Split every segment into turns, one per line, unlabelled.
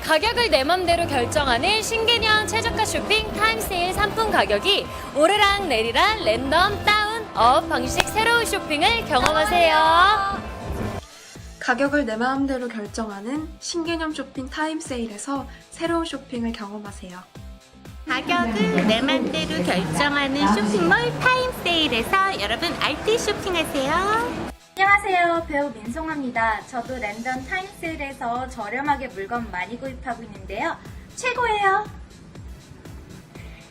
가격을 내 맘대로 결정하는 신개념 최저가 쇼핑 타임세일 상품 가격이 오르락 내리락 랜덤 다운 업 방식 새로운 쇼핑을 경험하세요.
가격을 내 마음대로 결정하는 신개념 쇼핑 타임 세일에서 새로운 쇼핑을 경험하세요.
가격을 내 맘대로 결정하는 쇼핑몰 타임 세일에서 여러분 알뜰 쇼핑하세요.
안녕하세요. 배우 민송아입니다. 저도 랜덤 타임세일에서 저렴하게 물건 많이 구입하고 있는데요. 최고예요.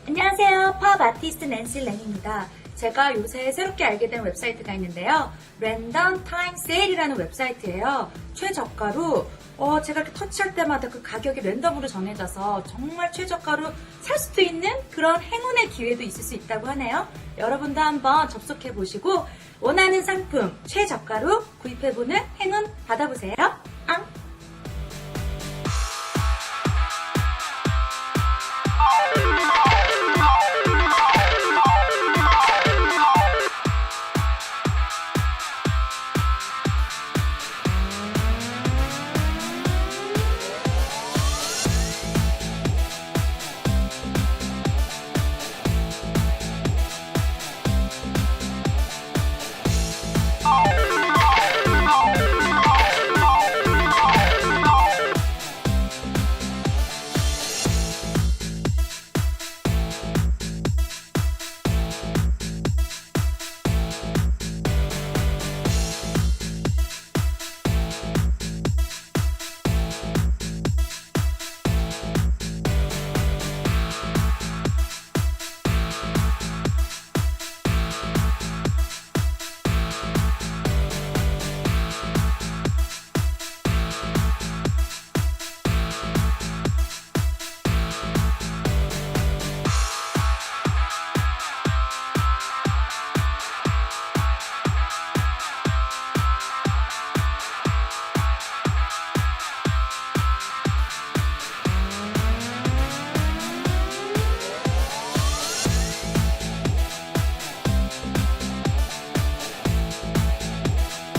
안녕하세요. 팝 아티스트 낸시 랭입니다. 제가 요새 새롭게 알게 된 웹사이트가 있는데요. 랜덤 타임 세일이라는 웹사이트예요. 최저가로 어, 제가 이렇게 터치할 때마다 그 가격이 랜덤으로 정해져서 정말 최저가로 살 수도 있는 그런 행운의 기회도 있을 수 있다고 하네요. 여러분도 한번 접속해 보시고 원하는 상품 최저가로 구입해 보는 행운 받아보세요.